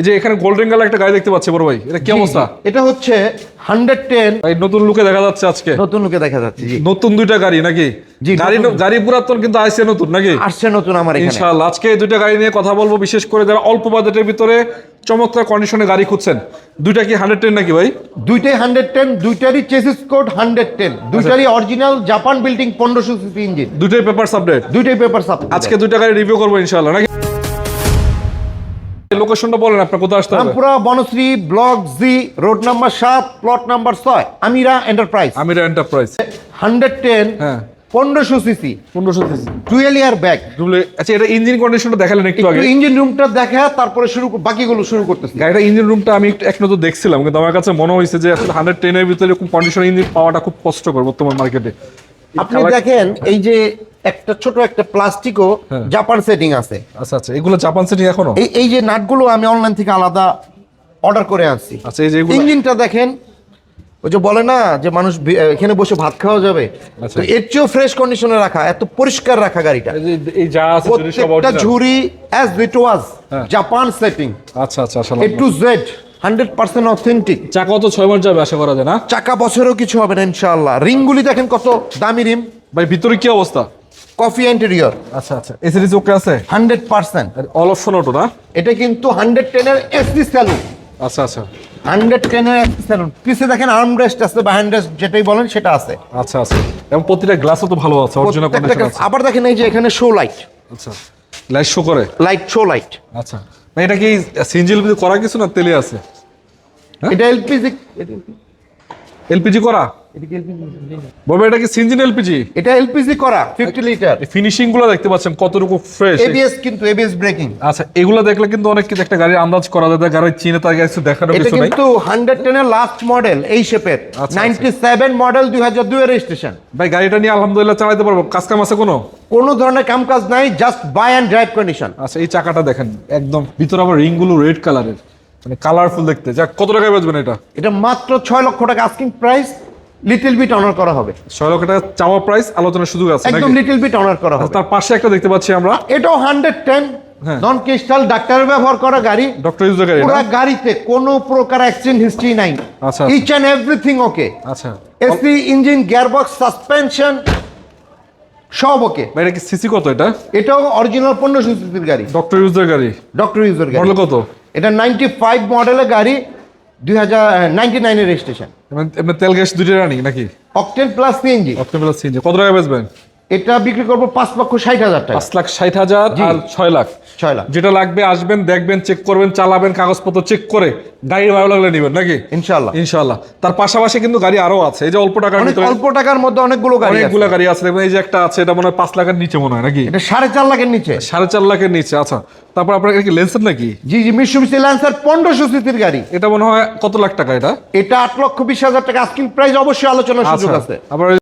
এই যে এখানে গোল্ডেন কালার একটা গাড়ি দেখতে পাচ্ছি বড় ভাই। এটা কি অবস্থা? এটা হচ্ছে হান্ড্রেড টেন নতুন লুকে দেখা যাচ্ছে আজকে। নতুন লোকে দেখা যাচ্ছে নতুন দুইটা গাড়ি নাকি? গাড়ি গাড়ি পুরাতন কিন্তু নতুন নাকি? আসছে নতুন আমার এখানে। ইনশাআল্লাহ আজকে এই দুইটা গাড়ি নিয়ে কথা বলব বিশেষ করে যারা অল্প বাজেটের ভিতরে চমৎকার কন্ডিশনে গাড়ি খুঁজছেন। দুইটা কি হান্ড্রেড টেন নাকি ভাই? দুইটাই হান্ড্রেড টেন দুইটারই চেসিস কোড হান্ড্রেড টেন দুইটারই অরিজিনাল জাপান বিল্ডিং পনেরোশো সিসি ইঞ্জিন দুইটাই পেপার আপডেট দুইটাই পেপার সাপ আজকে দুইটা গাড়ি রিভিউ করব ইনশাআল্লাহ নাকি? লোকেশনটা বলেন আপনার কোথায় আসতে হবে? Banasree block G road number সাত প্লট নাম্বার ছয় Amira enterprise Amira enterprise hundred ten হ্যাঁ। পনেরোশো সিসি। পনেরোশো টুয়েল ইয়ার ব্যাগ আচ্ছা এটা ইঞ্জিন কন্ডিশনটা দেখালেন একটু আগে। ইঞ্জিন রুমটা দেখা তারপরে শুরু বাকিগুলো শুরু করতেছি। গাড়িটা ইঞ্জিন রুমটা আমি একটু এক নজর দেখছিলাম কিন্তু আমার কাছে মনে হয়েছে যে আসলে হান্ড্রেড টেনের ভিতরে এরকম কন্ডিশন ইঞ্জিন পাওয়াটা খুব কষ্টকর বর্তমান মার্কেটে আপনি দেখেন এই যে একটা ছোট একটা প্লাস্টিকও হ্যাঁ। জাপান সেটিং আছে। আচ্ছা আচ্ছা এগুলো জাপান সেটিং এখনও? এই এই যে নাটগুলো আমি অনলাইন থেকে আলাদা অর্ডার করে আনছি। আচ্ছা এই যে ইঞ্জিনটা দেখেন ওই যে বলে না যে মানুষ এখানে বসে ভাত খাওয়া যাবে? আচ্ছা। তো এর চেয়েও ফ্রেশ কন্ডিশনে রাখা এত পরিষ্কার রাখা গাড়িটা। এই যে এই যা আছে যদি সব প্রত্যেকটা। ঝুড়ি as it was. Japan setting আচ্ছা আচ্ছা A to Z hundred percent authentic চাকা তো ছয় মাস যাবে আশা করা যায় না? চাকা বছরেও কিছু হবে না ইনশাআল্লাহ। রিংগুলি দেখেন কত দামি রিম। ভাই ভিতরে কি অবস্থা? কফি ইন্টেরিয়র আচ্ছা আচ্ছা। এসিডিস ওকে আছে? Hundred percent. All option auto না? এটা কিন্তু হান্ড্রেড টেনের এসি স্যালুন আচ্ছা আচ্ছা। হান্ড্রেড টেনের এসি স্যালুন পিছে দেখেন আর্ম রেস্ট আছে বা হ্যান্ড রেস্ট যেটাই বলেন সেটা আছে। আচ্ছা আচ্ছা। এবং প্রতিটা গ্লাসও তো ভালো আছে অরিজিনাল প্রত্যেকটা কন্ডিশন আছে। আবার দেখেন এই যে এখানে শো লাইট আচ্ছা। লাইট শো করে? লাইট শো লাইট আচ্ছা। না এটা কি সিনজিল করা কিছু না তেলে আছে? হ্যাঁ? এটা এলপিজি এলপিজি করা? বলবে এটা কি সিনজিন এলপিজি? এটা এলপিজি করা ফিফটি লিটার ফিনিশিংগুলো দেখতে পাচ্ছেন কতটুকু ফ্রেশ এবিএস কিন্তু এবিএস ব্রেকিং আচ্ছা এগুলো দেখলে কিন্তু অনেক কিছু একটা গাড়ির আন্দাজ করা যায় যে চিনে তার কিছু দেখানোর কিছু নাই। কিন্তু হান্ড্রেড টেনের লাস্ট মডেল এই শেপের আচ্ছা। নাইনটি সেভেন মডেল দুই হাজার দুই রেজিস্ট্রেশন ভাই গাড়িটা নিয়ে আলহামদুলিল্লাহ চালাতে পারব। কাজ কাম আছে কোনো? কোনো ধরনের কাম কাজ নাই just buy and drive condition আচ্ছা এই চাকাটা দেখেন একদম ভিতরে আবার রিংগুলো রেড কালারের মানে কালারফুল দেখতে। যা কত টাকায় বেচবেন এটা? এটা মাত্র ছয় লক্ষ টাকা asking price little bit honour করা হবে। ছয় লক্ষ টাকা চাওয়া প্রাইস আলোচনার সুযোগ আছে একদম লিটল বিট অনার করা হবে। তার পাশে একটা দেখতে পাচ্ছি আমরা। এটাও হান্ড্রেড টেন হ্যাঁ। নন ক্রিস্টাল ডাক্তারের ব্যবহার করা গাড়ি। ডক্টর ইউজার গাড়ি পুরো গাড়িতে কোনো প্রকার অ্যাক্সিডেন্ট হিস্ট্রি নাই। আচ্ছা, ইচ অ্যান্ড এভরিথিং ওকে আচ্ছা। এসি ইঞ্জিন গিয়ারবক্স সাসপেনশন সব ওকে এটা কি সিসি কত এটা? এটাও অরিজিনাল পনেরোশো সিসির গাড়ি। ডক্টর ইউজার গাড়ি। ডক্টর ইউজার গাড়ি। মডেল কত? এটা নাইনটি ফাইভ মডেলের গাড়ি। দুই হাজার নাইনটি নাইনের রেজিস্ট্রেশন তেল গ্যাস দুটো রানি নাকি? Octane plus CNG plus CNG কত টাকা বেচবেন? এটা বিক্রি করব পাঁচ লক্ষ ষাট হাজার টাকা। পাঁচ লাখ ষাট হাজার আর ছয় লাখ। ছয় লাখ। যেটা লাগবে আসবেন দেখবেন চেক করবেন চালাবেন কাগজপত্র চেক করে গাড়ি ভালো লাগলে নেবেন নাকি? ইনশাল্লাহ ইনশাল্লাহ তার পাশাপাশি কিন্তু গাড়ি আরও আছে। এই যে অল্প টাকার ভিতরে অল্প টাকার মধ্যে অনেকগুলো গাড়ি অনেকগুলো গাড়ি আছে। দেখবেন এই যে একটা আছে এটা মনে হয় পাঁচ লাখের নিচে মনে হয় নাকি? এটা সাড়ে চার লাখের নিচে। সাড়ে চার লাখের নিচে আচ্ছা। তারপর আপনার কি লেন্সের নাকি? জি জি মিশুবিসি ল্যান্সার পনেরোশো সিসির গাড়ি। এটা মনে হয় কত লাখ টাকা এটা? এটা আট লক্ষ বিশ হাজার টাকা। আস্কিং প্রাইস অবশ্যই আলোচনার সুযোগ আচ্ছা আছে। আবার